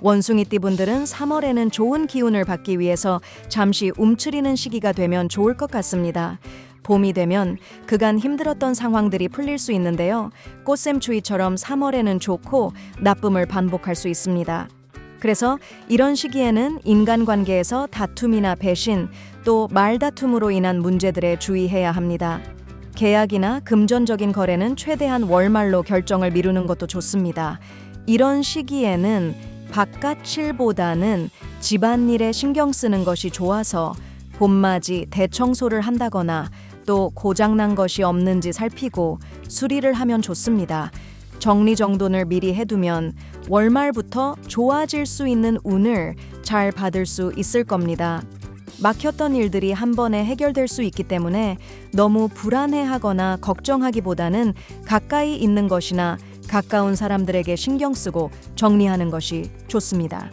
원숭이띠 분들은 3월에는 좋은 기운을 받기 위해서 잠시 움츠리는 시기가 되면 좋을 것 같습니다. 봄이 되면 그간 힘들었던 상황들이 풀릴 수 있는데요. 꽃샘추위처럼 3월에는 좋고 나쁨을 반복할 수 있습니다. 그래서 이런 시기에는 인간관계에서 다툼이나 배신 또 말다툼으로 인한 문제들에 주의해야 합니다. 계약이나 금전적인 거래는 최대한 월말로 결정을 미루는 것도 좋습니다. 이런 시기에는 바깥일보다는 집안일에 신경 쓰는 것이 좋아서 봄맞이 대청소를 한다거나 또 고장난 것이 없는지 살피고 수리를 하면 좋습니다. 정리정돈을 미리 해두면 월말부터 좋아질 수 있는 운을 잘 받을 수 있을 겁니다. 막혔던 일들이 한 번에 해결될 수 있기 때문에 너무 불안해하거나 걱정하기보다는 가까이 있는 것이나 가까운 사람들에게 신경 쓰고 정리하는 것이 좋습니다.